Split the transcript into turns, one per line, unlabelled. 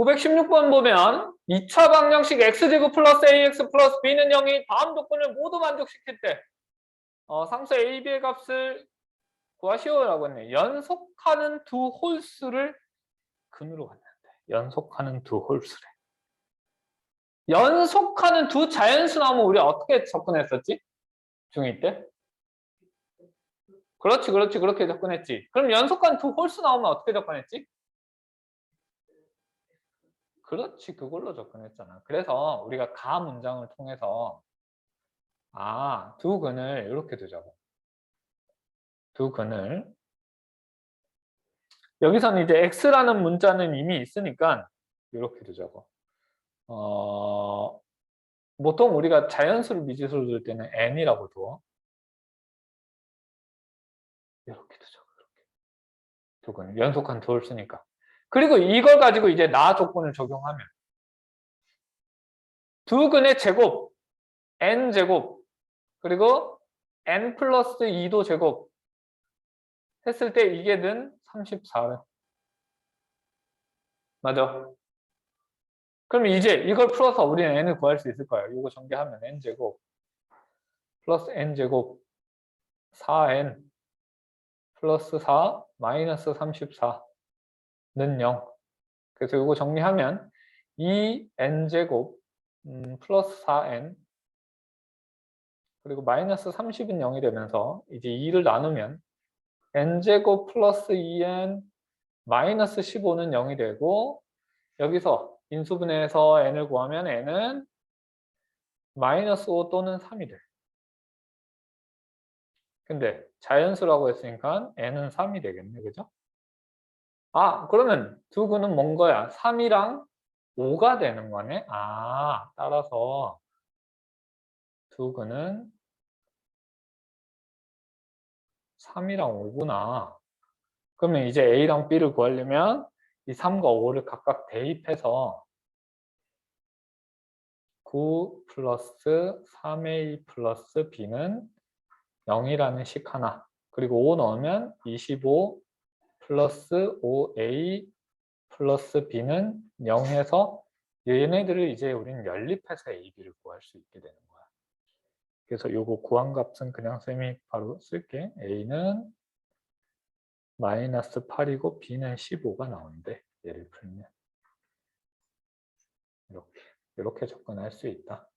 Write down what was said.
916번 보면 2차 방정식 x제곱 플러스 ax 플러스 b는 0이 다음 조건을 모두 만족시킬 때 어, 상수 a, b의 값을 구하시오라고 했네. 연속하는 두 홀수를 근으로 갖는데 연속하는 두 홀수래. 연속하는 두 자연수 나오면 우리 어떻게 접근했었지? 중2 때? 그렇지, 그렇지, 그렇게 접근했지. 그럼 연속한 두 홀수 나오면 어떻게 접근했지? 그렇지, 그걸로 접근했잖아. 그래서 우리가 가 문장을 통해서 아, 두 근을 이렇게 두자고. 두 근을 여기서는 이제 x라는 문자는 이미 있으니까 이렇게 두자고. 어, 보통 우리가 자연수를 미지수로 둘 때는 n이라고 둬. 이렇게 두자고. 이렇게. 두 근, 연속한 두 홀수니까. 그리고 이걸 가지고 이제 나 조건을 적용하면 두 근의 제곱 n 제곱 그리고 n 플러스 2도 제곱 했을 때 이게 는 34래. 맞아. 그럼 이제 이걸 풀어서 우리는 n을 구할 수 있을 거예요. 이거 전개하면 n 제곱 플러스 n 제곱 4n 플러스 4 마이너스 34 는 0. 그래서 이거 정리하면 2n제곱 음, 플러스 4n 그리고 마이너스 30은 0이 되면서 이제 2를 나누면 n제곱 플러스 2n 마이너스 15는 0이 되고 여기서 인수분해에서 n을 구하면 n은 마이너스 5 또는 3이 돼. 근데 자연수라고 했으니까 n은 3이 되겠네. 그죠? 아, 그러면 두 근은 뭔 거야? 3이랑 5가 되는 거네? 아, 따라서 두 근은 3이랑 5구나. 그러면 이제 A랑 B를 구하려면 이 3과 5를 각각 대입해서 9 플러스 3A 플러스 B는 0이라는 식 하나. 그리고 5 넣으면 25 플러스 5a 플러스 b는 0에서 얘네들을 이제 우리는 연립해서 a, b를 구할 수 있게 되는 거야. 그래서 요거 구한 값은 그냥 쌤이 바로 쓸게. a는 마이너스 8이고 b는 15가 나오는데 얘를 풀면 이렇게 이렇게 접근할 수 있다.